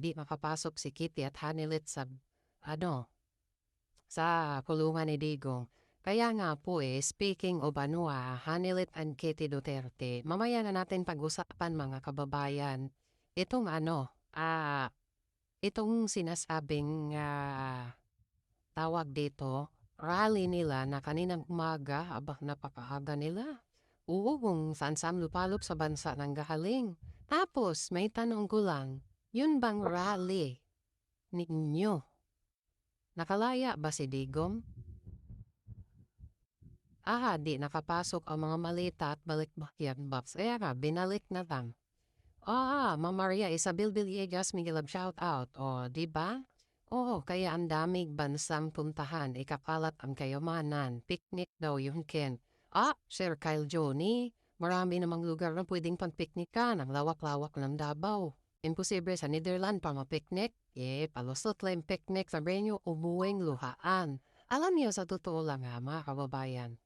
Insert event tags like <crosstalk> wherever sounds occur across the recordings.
hindi makapasok si Kitty at Hanilit sa, ano, sa kulungan ni Digong. Kaya nga po eh, speaking of ano ah, Hanilit and Kitty Duterte, mamaya na natin pag-usapan mga kababayan. Itong ano, ah, itong sinasabing ah, tawag dito, rally nila na kaninang umaga, abang napakaaga nila. Oo, kung saan-saan lupalop sa bansa ng gahaling. Tapos, may tanong ko lang, yun bang rally ninyo? Nakalaya ba si Digong? Ah, di nakapasok ang mga malita at balikbayan box. Nga, binalik na lang. Ah, Ma'am Maria Isabel Villegas, Miguel shout out. O, di ba? Oo, kaya ang daming bansang puntahan, ikakalat ang kayamanan. Picnic daw yun, Ken. Ah, Sir Kyle Johnny, marami namang lugar na pwedeng pang-picnican ang lawak-lawak ng Davao. Imposible sa Netherlands pa mapiknik. Eh, palusot lang picnic sa venue umuwing luhaan. Alam niyo sa totoo lang ha, mga kababayan.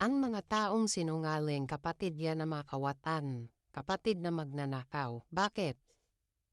Ang mga taong sinungaling, kapatid yan na mga kawatan. Kapatid na magnanakaw. Bakit?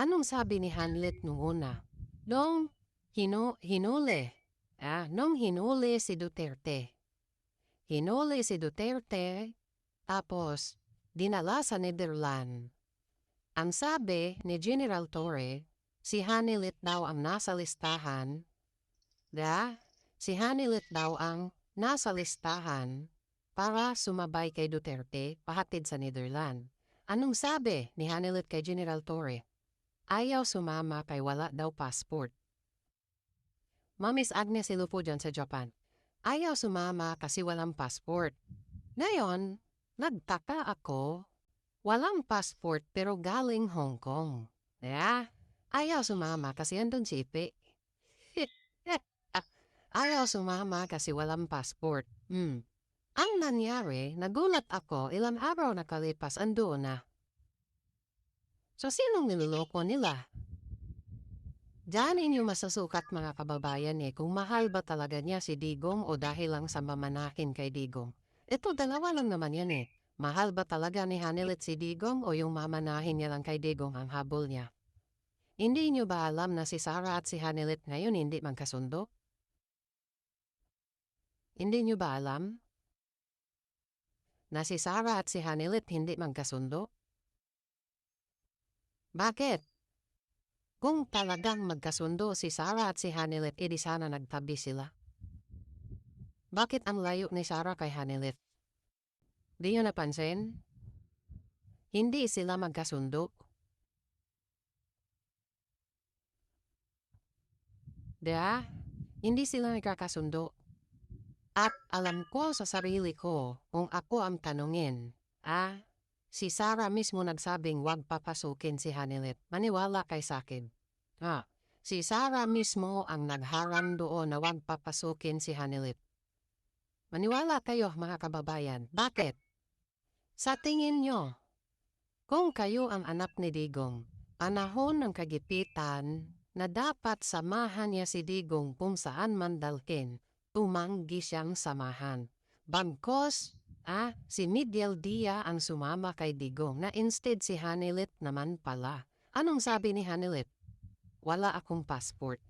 Anong sabi ni Hanlet nung una? Nung hino, hinuli. Ah, nung hinuli si Duterte. Hinuli si Duterte, tapos dinala sa Netherlands. Ang sabi ni General Torre, si Hanilit daw ang nasa listahan. Da, si Hanilit daw ang nasa listahan para sumabay kay Duterte pahatid sa Netherlands. Anong sabi ni Hanilit kay General Torre? Ayaw sumama kay wala daw passport. Mamis Agnes Ilupo dyan sa Japan. Ayaw sumama kasi walang passport. Ngayon, nagtaka ako. Walang passport pero galing Hong Kong. Yeah, ayaw sumama kasi andun si Ipe. <laughs> ayaw sumama kasi walang passport. Hmm. Ang nangyari, nagulat ako ilang araw nakalipas andoon na. So sinong niloloko nila? Diyan inyo masasukat mga kababayan eh kung mahal ba talaga niya si Digong o dahil lang sa mamanakin kay Digong. Ito dalawa lang naman yan eh. Mahal ba talaga ni Hanilit si Digong o yung mamanahin niya lang kay Digong ang habol niya? Hindi niyo ba alam na si Sarah at si Hanilit ngayon hindi magkasundo? Hindi niyo ba alam? Na si Sarah at si Hanilit hindi magkasundo? Bakit? Kung talagang magkasundo si Sarah at si Hanilit, edi sana nagtabi sila. Bakit ang layo ni Sarah kay Hanilit? Di nyo napansin? Hindi sila magkasundo. Dia, hindi sila nagkakasundo. At alam ko sa sarili ko kung ako ang tanungin, ah, Si Sarah mismo nagsabing wag papasukin si Hanilit. Maniwala kay sakin. Ah, si Sarah mismo ang nagharang doon na wag papasukin si Hanilit. Maniwala kayo mga kababayan. Bakit? Sa tingin nyo, kung kayo ang anak ni Digong, panahon ng kagipitan na dapat samahan niya si Digong kung saan man dalkin, tumanggi siyang samahan. Bangkos Ah, si Midiel Dia ang sumama kay Digong na instead si Hanilit naman pala. Anong sabi ni Hanilit? Wala akong passport.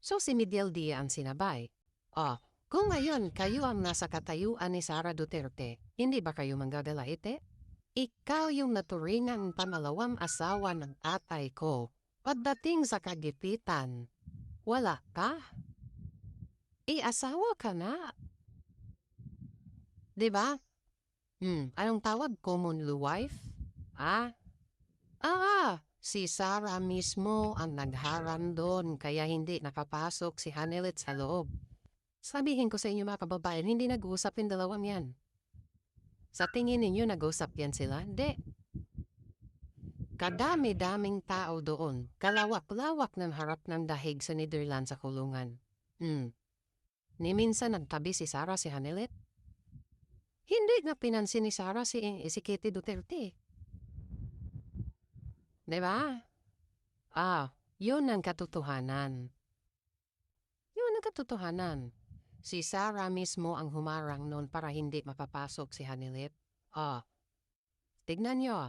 So si Midiel Dia ang sinabay. Oh, kung ngayon kayo ang nasa katayuan ni Sara Duterte, hindi ba kayo manggagalaite? Ikaw yung naturingan pangalawang asawa ng atay ko. Pagdating sa kagipitan, wala ka? I-asawa ka na. 'Di ba? Hmm, anong tawag? Common wife? Ah? Ah, si Sarah mismo ang nagharan doon kaya hindi nakapasok si Hanelit sa loob. Sabihin ko sa inyo mga kababayan, hindi nag-uusap yung dalawang yan. Sa tingin ninyo nag-uusap yan sila? Hindi. Kadami-daming tao doon. Kalawak-lawak ng harap ng dahig sa Netherlands sa kulungan. Hmm. Ni minsan nagtabi si Sarah si Hanelit? Hindi na pinansin ni Sarah si, si Kitty Duterte. Di ba? Ah, yun ang katotohanan. Yun ang katotohanan. Si Sarah mismo ang humarang noon para hindi mapapasok si Hanilit. Ah, tignan nyo.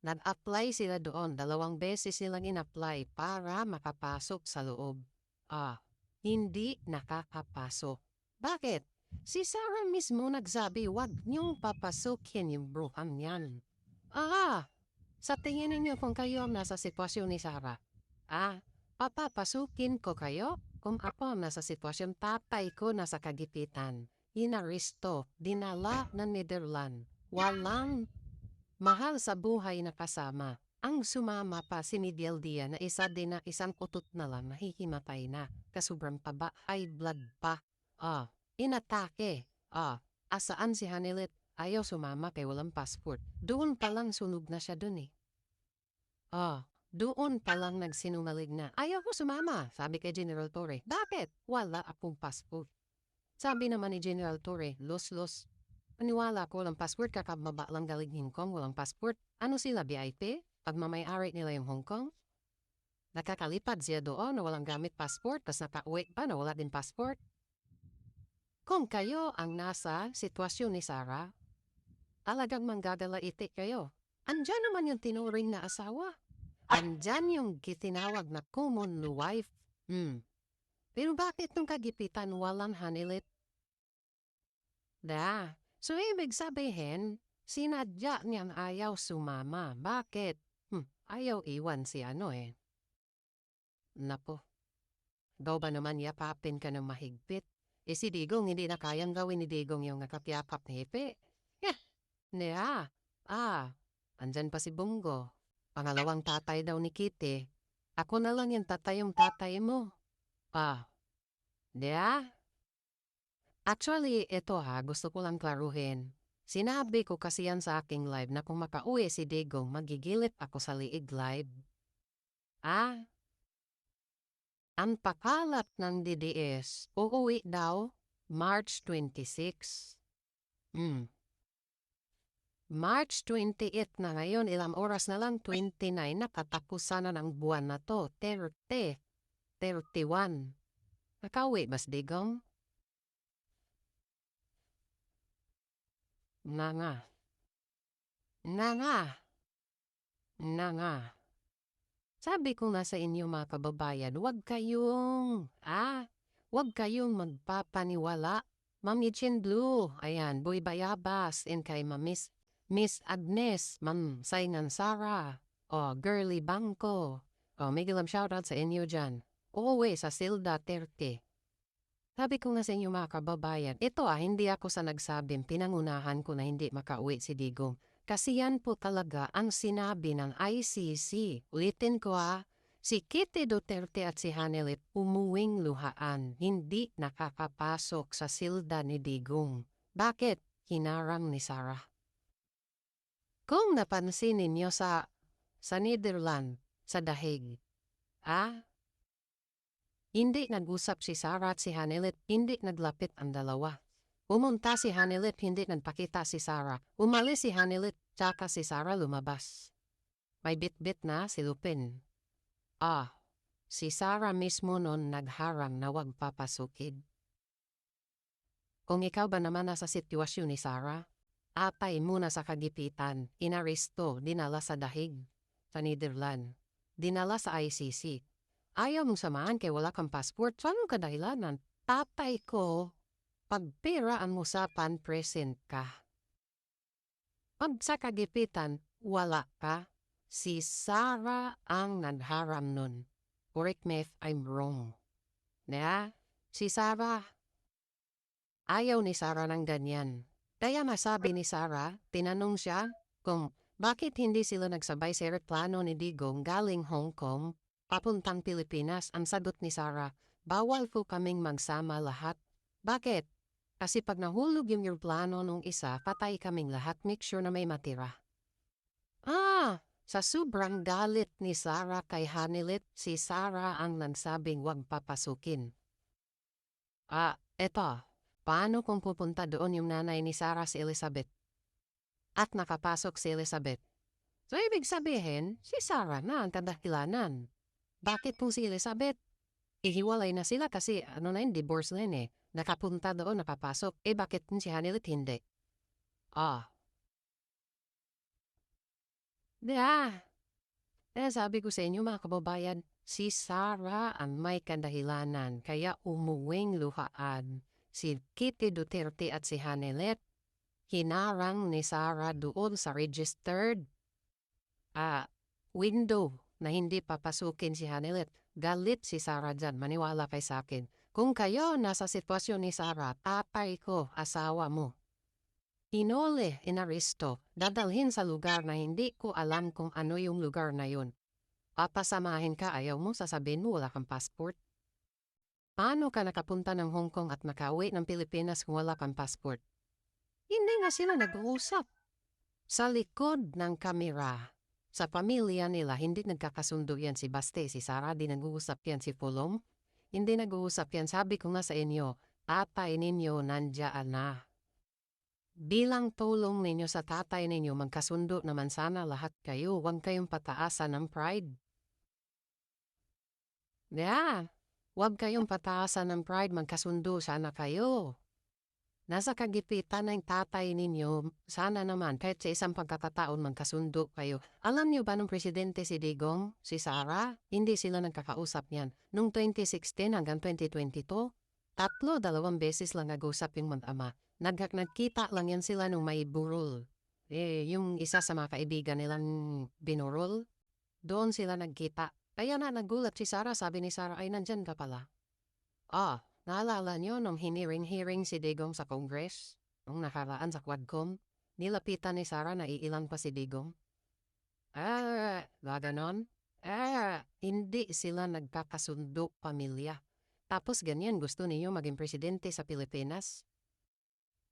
Nag-apply sila doon. Dalawang beses silang in-apply para makapasok sa loob. Ah, hindi nakakapasok. Bakit? Si Sarah mismo nagsabi, wag niyong papasukin yung bruhang yan. Ah, sa tingin ninyo kung kayo ang nasa sitwasyon ni Sarah, ah, papapasukin ko kayo kung ako nasa sitwasyon tatay ko nasa kagipitan. Inaristo, dinala ng Netherland. Walang mahal sa buhay na kasama. Ang sumama pa si Miguel Dia na isa din na isang utot na lang nahihimatay na. Kasubrang taba, high blood pa. Ah, inatake. Ah, asaan si Hanilet? Ayaw sumama kay walang passport. Doon pa lang sunog na siya dun eh. Ah, doon pa lang nagsinungaling na. Ayaw ko sumama, sabi kay General Torre. Bakit? Wala akong passport. Sabi naman ni General Torre, los-los. Paniwala ko lang passport kakababa lang galing Hong Kong walang passport. Ano sila, VIP? Pagmamayari nila yung Hong Kong? Nakakalipad siya doon na walang gamit passport, tas nakauwi pa na wala din passport. Kung kayo ang nasa sitwasyon ni Sarah, talagang manggagalaiti kayo. Andyan naman yung tinuring na asawa. Andyan yung gitinawag na common wife. Hmm. Pero bakit nung kagipitan walang hanilit? Da, so ibig sabihin, sinadya niyang ayaw sumama. Bakit? Hmm, ayaw iwan si ano eh. Napo. Daw ba naman yapapin ka ng mahigpit? Eh si Digong hindi na kayang gawin ni Digong yung nakapyapap ni Hepe. Yeah. Niya. Ah, andyan pa si Bungo. Pangalawang tatay daw ni Kitty. Ako na lang yung tatay yung tatay mo. Ah. Niya? Actually, ito ha, gusto ko lang klaruhin. Sinabi ko kasi yan sa aking live na kung makauwi si Digong, magigilip ako sa liig live. Ah? Ang pakalat ng DDS, uuwi daw March 26. Hmm. March 28 na ngayon, ilang oras na lang, 29 na katapusan na ng buwan na to, 30, 31. Nakauwi ba si Digong? Na nga. Na nga. Na nga. Sabi ko nga sa inyo mga kababayan, huwag kayong, ah, huwag kayong magpapaniwala. Ma'am Yichin Blue, ayan, Boy Bayabas, and kay Ma'am Miss, Agnes, Ma'am Saingan Sara, o Girly Bangko, o Miguel shoutout sa inyo dyan. Uwi sa Silda 30. Sabi ko nga sa inyo mga kababayan, ito ah, hindi ako sa nagsabing pinangunahan ko na hindi makauwi si Digong. Kasi yan po talaga ang sinabi ng ICC. Ulitin ko ah, si Kitty Duterte at si Hanelit umuwing luhaan, hindi nakakapasok sa silda ni Digong. Bakit? Hinarang ni Sarah. Kung napansin ninyo sa sa Netherlands, sa Dahig, ah, hindi nag-usap si Sarah at si Hanelit, hindi naglapit ang dalawa. Pumunta si Hanelit, hindi nagpakita si Sarah. Umalis si Hanelit, tsaka si Sarah lumabas. May bit-bit na si Lupin. Ah, si Sarah mismo noon nagharang na wag papasukin. Kung ikaw ba naman nasa sitwasyon ni Sarah, atay muna sa kagipitan, inaresto, dinala sa dahig, sa Netherlands, dinala sa ICC. Ayaw mong samahan kay wala kang passport, so anong kadahilanan? Tatay ko, pagpira ang usapan, present ka. Pag sa kagipitan, wala ka. Si Sarah ang nagharam nun. Correct me if I'm wrong. Na, si Sarah. Ayaw ni Sarah ng ganyan. Kaya masabi ni Sarah, tinanong siya kung bakit hindi sila nagsabay sa aeroplano ni Digong galing Hong Kong papuntang Pilipinas. Ang sagot ni Sarah, bawal po kaming magsama lahat. Bakit? Kasi pag nahulog yung your plano nung isa, patay kaming lahat, make sure na may matira. Ah, sa sobrang galit ni Sarah kay Hanilit, si Sarah ang nansabing wag papasukin. Ah, eto, paano kung pupunta doon yung nanay ni Sarah si Elizabeth? At nakapasok si Elizabeth. So, ibig sabihin, si Sarah na ang kadahilanan. Bakit po si Elizabeth? Ihiwalay na sila kasi ano na yun, divorce na eh. Nakapunta doon, nakapasok. Eh bakit si Hanilit hindi? Ah. Di ah. Eh, sabi ko sa inyo mga kababayan, si Sara ang may kandahilanan kaya umuwing luhaan. Si Kitty Duterte at si Hanelet, hinarang ni Sara doon sa registered ah, window na hindi papasukin si Hanelet. Galit si Sara dyan, maniwala kay sa akin. Kung kayo nasa sitwasyon ni Sara, tatay ko, asawa mo. Inole, inaresto, dadalhin sa lugar na hindi ko alam kung ano yung lugar na yun. Papasamahin ka, ayaw mo, sasabihin mo wala kang passport. Paano ka nakapunta ng Hong Kong at nakauwi ng Pilipinas kung wala kang passport? Hindi nga sila nag-uusap. Sa likod ng kamera, sa pamilya nila, hindi nagkakasundo yan si Baste, si Sara, di nag-uusap yan si Pulong. Hindi nag-uusap yan. Sabi ko nga sa inyo, tatay ninyo nandiyan na. Bilang tulong ninyo sa tatay ninyo, magkasundo naman sana lahat kayo. Huwag kayong pataasan ng pride. Yeah, huwag kayong pataasan ng pride, magkasundo sana kayo. Nasa kagipitan ng tatay ninyo, sana naman kahit sa isang pagkakataon magkasundo kayo. Alam niyo ba nung presidente si Digong, si Sara, hindi sila nagkakausap niyan. Nung 2016 hanggang 2022, tatlo, dalawang beses lang nag-usap yung mag-ama. Nag nagkita lang yan sila nung may burol. Eh, yung isa sa mga kaibigan nilang binurol, doon sila nagkita. Kaya na nagulat si Sara, sabi ni Sara, ay nandyan ka pala. Ah, naalala niyo nung hiniring-hearing si Digong sa Congress? Nung nakaraan sa Quadcom? Nilapitan ni Sara na iilan pa si Digong? Ah, gaganon? Ah, hindi sila nagkakasundo pamilya. Tapos ganyan gusto niyo maging presidente sa Pilipinas?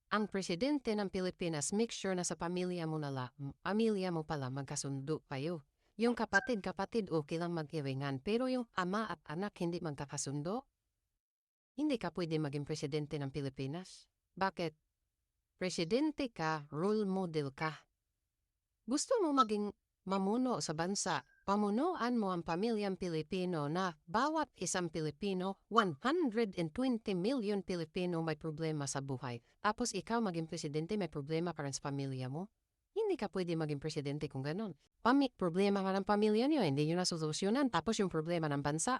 Ang presidente ng Pilipinas, make sure na sa pamilya mo na la, pamilya mo pala magkasundo kayo. Yung kapatid-kapatid okay lang mag-iringan, pero yung ama at anak hindi magkakasundo? Hindi ka pwede maging presidente ng Pilipinas. Bakit? Presidente ka, role model ka. Gusto mo maging mamuno sa bansa, pamunuan mo ang pamilyang Pilipino na bawat isang Pilipino, 120 million Pilipino may problema sa buhay. Tapos ikaw maging presidente, may problema rin sa pamilya mo? Hindi ka pwede maging presidente kung ganon. Pami, problema ka ng pamilya niyo, hindi nyo nasolusyonan. Tapos yung problema ng bansa,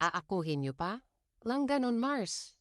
aakuhin nyo pa? Lang ganon, Mars.